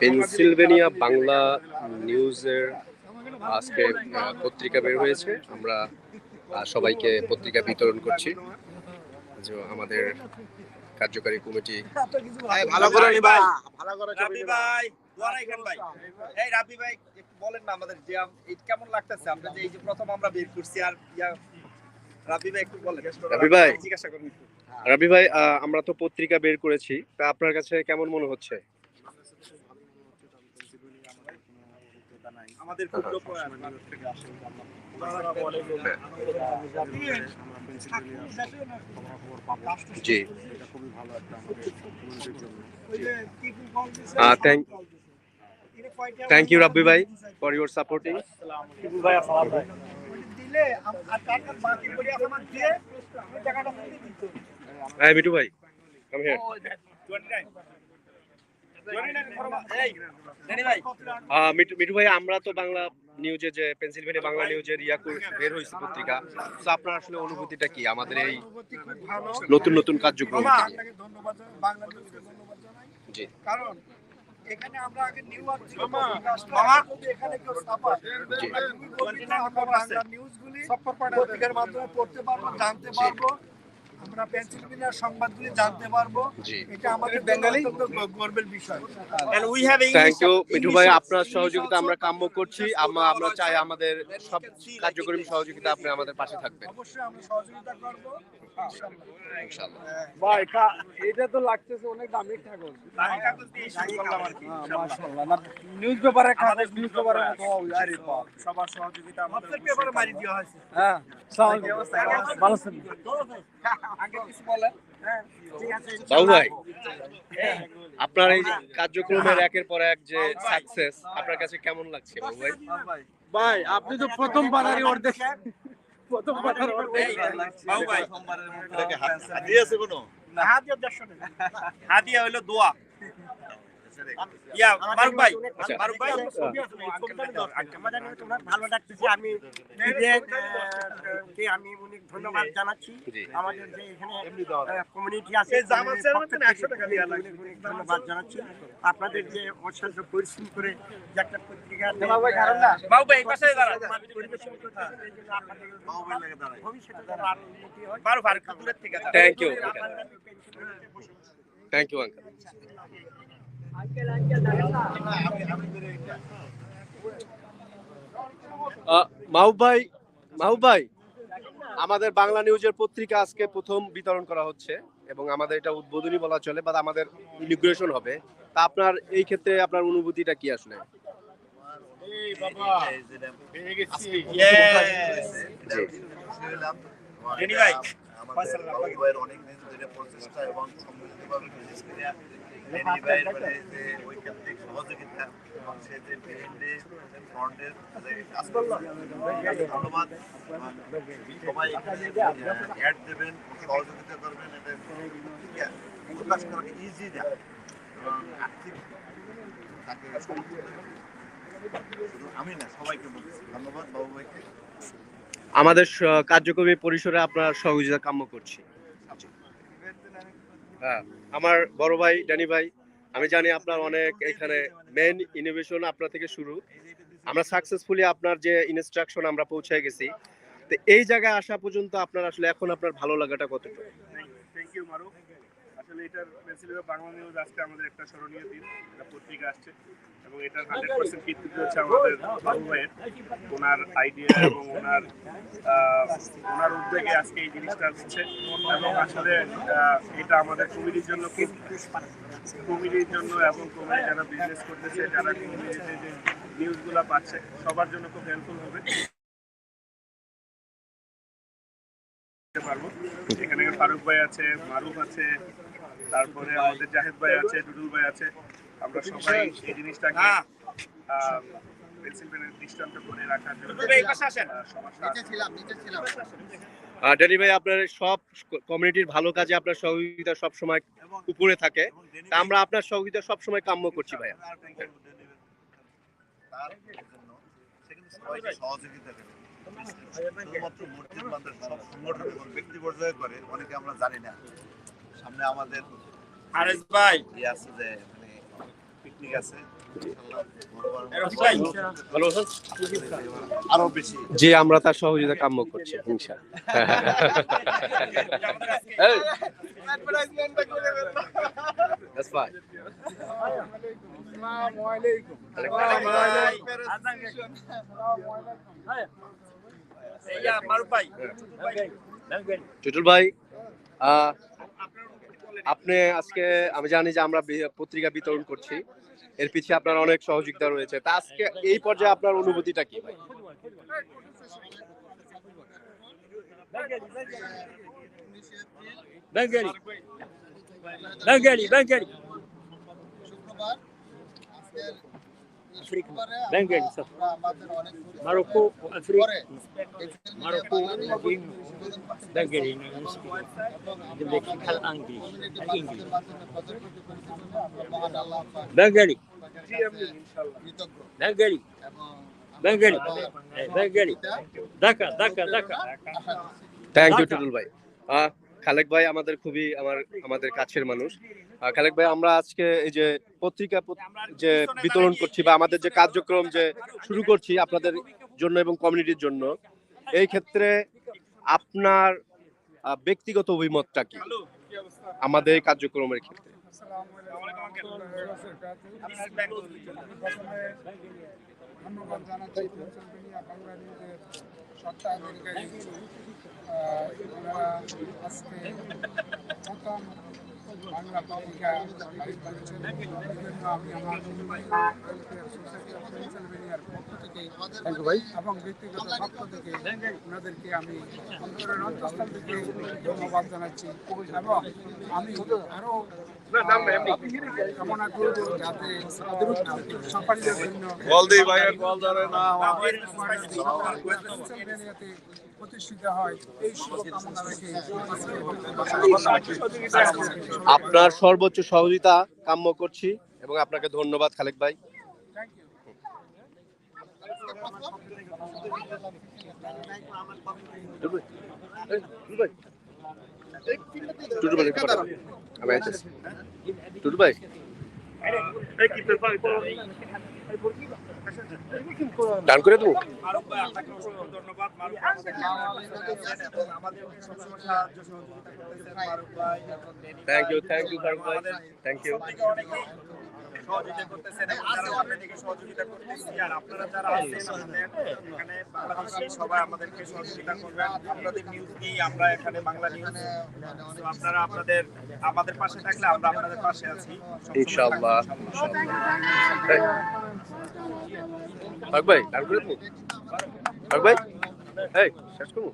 Pennsylvania Bangla নিউজের আজকে পত্রিকা বের হয়েছে। আমরা সবাইকে পত্রিকা বিতরণ করছি। যে আমাদের কার্যকারী কমিটি। ভালো করে ভাই। ভালো করে রাবি ভাই ভাই। এই রাবি ভাই একটু বলেন না আমাদের যে এই কেমন লাগতেছে? আমরা যে এই যে প্রথম আমরা বের করছি আর ইয়া রাবি ভাই একটু বলেন। রাবি ভাই। জিজ্ঞাসা করুন একটু। রবি ভাই আমরা তো পত্রিকা বের করেছি। তা আপনার কাছে কেমন মনে হচ্ছে? আমাদের খুব লোক জি খুবই ভালো একটা আমাদের কমিউনিটির জন্য থ্যাংক থ্যাংক ইউ রাব্বি ভাই ফর ইউর সাপোর্টিং দিলে আম- আর কার কার বাকি পড়ে আমার দিয়ে ওই টাকাটা হ্যাঁ মিটু ভাই কাম হিয়ার 29 ড্যানি ভাই আমরা তো বাংলা নিউজে যে পেনসিলভেনিয়া বাংলা নিউজের ইয়া বের হয়েছে পত্রিকা। তো আপনার আসলে অনুভূতিটা কি? আমাদের এই নতুন নতুন কার্যক্রম। আপনাকে ধন্যবাদ জানাই, বাংলাদেশকে ধন্যবাদ জানাই। জি। কারণ এখানে আমরা আগে নিউ ইয়র্ক ছিল মামা যদি এখানে কেউ আমরা বাংলা নিউজগুলি পত্রিকার মাধ্যমে পড়তে পারব জানতে পারব। আমরা পেন্সিলভেনিয়ার সংবাদগুলি জানতে পারব। এটা আমাদের বেঙ্গালি? গর্বের বিষয়। থ্যাংক ইউ মিঠু ভাই আপনার সহযোগিতা আমরা কাম্য করছি। আমরা আমরা চাই আমাদের সব কার্যক্রম সহযোগিতা আপনি আমাদের পাশে থাকবেন। অবশ্যই আমরা সহযোগিতা করব। ইনশাআল্লাহ। ভাই এটা তো লাগতেছে অনেক দামি কাগজ। দামি কাগজ দিয়ে শুরু করলাম আর কি, মাশাআল্লাহ। না নিউজ পেপারে কাগজ নিউজ পেপারের মতো আরে বাপ সবার সহযোগিতা আমাদের পেপারে মারি দেওয়া হয়েছে। হ্যাঁ ভালো আছেন? আগে কিছু বলেন। হ্যাঁ ঠিক আছে। বাবু ভাই আপনার এই কার্যক্রমের একের পর এক যে সাকসেস আপনার কাছে কেমন লাগছে বাবু ভাই? ভাই আপনি তো প্রথম পাড়ারই অর্ধেক প্রথম পাড়ার অর্ধেক বাবু ভাই হাদিয়া আছে কোনো? হাদিয়া দেড়শো টাকা। হাদিয়া হইল দোয়া। ইয়া ভাই। আচ্ছা। ভাই ভালো লাগতেছে আমি কে আমি অনেক ধন্যবাদ জানাচ্ছি। আমাদের যে এখানে কমিউনিটি আছে ধন্যবাদ জানাচ্ছি। আপনাদের যে অসাধ্য পরিশ্রম করে যে একটা পত্রিকা ভবিষ্যতে হয়। Thank you thank you uncle Mahbub ভাই মাহবুব ভাই আমাদের বাংলা নিউজের পত্রিকা আজকে প্রথম বিতরণ করা হচ্ছে এবং আমাদের এটা উদ্বোধনী বলা চলে বা আমাদের ইমিগ্রেশন হবে তা আপনার এই ক্ষেত্রে আপনার অনুভূতিটা কি আসলে Yes! আমাদের অনেক দিন ধরে প্রচেষ্টা এবং সম্মিলিতভাবে বিশেষ ভাইয়ের মানে যে ঐকান্তিক সহযোগিতা এবং সে যে ফ্রন্টের কাজ করছে ধন্যবাদ। সবাই অ্যাড দেবেন সহযোগিতা করবেন এটা প্রকাশ করা ইজি না এবং আর্থিক তাকে আমি না সবাইকে বলছি। ধন্যবাদ বাবু ভাইকে আমাদের কার্যক্রমী পরিসরে আপনার সহযোগিতা কাম্য করছি। হ্যাঁ আমার বড় ভাই ড্যানি ভাই, আমি জানি আপনার অনেক এখানে মেন ইনোভেশন আপনার থেকে শুরু। আমরা সাকসেসফুলি আপনার যে ইনস্ট্রাকশন আমরা পৌঁছে গেছি। তো এই জায়গায় আসা পর্যন্ত আপনার আসলে এখন আপনার ভালো লাগাটা কতটুকু? থ্যাংক ইউ মারুফ আসলে এটার পেন্সিলের বাংলা নিউজ আজকে আমাদের একটা স্মরণীয় দিন। একটা পত্রিকা আসছে এবং এটার হান্ড্রেড পার্সেন্ট কৃতিত্ব হচ্ছে আমাদের ভাইয়ের ওনার আইডিয়া এবং ওনার ওনার উদ্যোগে আজকে এই জিনিসটা হচ্ছে। এবং আসলে এটা আমাদের কমিটির জন্য খুব কমিটির জন্য এবং কমিটি যারা বিজনেস করতেছে, যারা কমিটিতে যে নিউজগুলো পাচ্ছে, সবার জন্য খুব হেল্পফুল হবে দিতে পারব এখানে ফারুক ভাই আছে মারুফ আছে তারপরে আমাদের জাহেদ ভাই আছে টুটুল ভাই আছে। আমরা সবাই এই জিনিসটাকে হ্যাঁ। পেন্সিলভেনিয়ার দৃষ্টান্ত করে রাখার জন্য ভাই, আপনার সব কমিউনিটির ভালো কাজে আপনার সহযোগিতা সব সময় উপরে থাকে। তা আমরা আপনার সহযোগিতা সব সময় কাম্য করছি ভাইয়া। সহযোগিতা শুধুমাত্র মসজিদ বান্ধব সব সংগঠন এবং ব্যক্তি পর্যায়ে করে অনেকে আমরা জানি না। সামনে আমাদের আরেস ভাই। ইয়ে আছে যে মানে পিকনিক আছে। ইনশাআল্লাহ ভগবান এরকম ভাই। ভালো আছেন? আরও বেশি। যে আমরা তার সহযোগিতা কাম্য করছি ইনশাআল্লাহ Hey. That's fine. ইয়া মারুফ ভাই টুটুল ভাই আহ, আপনি আজকে আমি জানি যে আমরা পত্রিকা বিতরণ করছি। এর পিছিয়ে আপনার অনেক সহযোগিতা রয়েছে। তা আজকে এই পর্যায়ে আপনার অনুভূতিটা কি ভাই? Bengali Bengali Bengali Bengali sir Morocco Africa Morocco Bengali দেখি খাল আংলি English Bengali Bengali Bengali Bengali Dhaka Dhaka Dhaka thank you Tutul ভাই আহ, খালেক ভাই আমাদের খুবই আমার, আমাদের কাছের মানুষ। খালেক ভাই, আমরা আজকে এই যে পত্রিকা যে বিতরণ করছি বা আমাদের যে কার্যক্রম যে শুরু করছি আপনাদের জন্য এবং কমিউনিটির জন্য, এই ক্ষেত্রে আপনার ব্যক্তিগত অভিমতটা কি? আমাদের কার্যক্রমের ক্ষেত্রে। ধন্যবাদ জানাচ্ছি পেনসিলভেনিয়া বাংলা নিউজের সত্তাধিকারী আহ, ওনারা আজকে প্রথম বাংলা আমি আমার পক্ষ থেকে এবং ব্যক্তিগত পক্ষ থেকে ওনাদেরকে আমি অন্তরের অন্তঃস্থল থেকে ধন্যবাদ জানাচ্ছি। এবং আমি আরও কামনা করব যাতে জন্য প্রতিষ্ঠিত হয়। এই শুভকামনা রেখে আপনার সর্বোচ্চ সহযোগিতা কাম্য করছি এবং আপনাকে ধন্যবাদ খালেক ভাই। টুটু ভাই। টুটু ভাই। ডান করে দেবো? Thank you thank you thank you সহযোগিতা করতেছেন এবং যারা আপনাদেরকে সহযোগিতা করতেছি। আর আপনারা যারা আছেন আমাদের এখানে বাংলাদেশি সবাই আমাদেরকে সহযোগিতা করবেন। আপনাদের নিউজ নিয়ে আমরা এখানে বাংলা নিউজ তো আপনারা আপনাদের আমাদের পাশে থাকলে আমরা আপনাদের পাশে আছি। ইনশাআল্লাহ। ফারুক ভাই ভাই এই শেষ করব?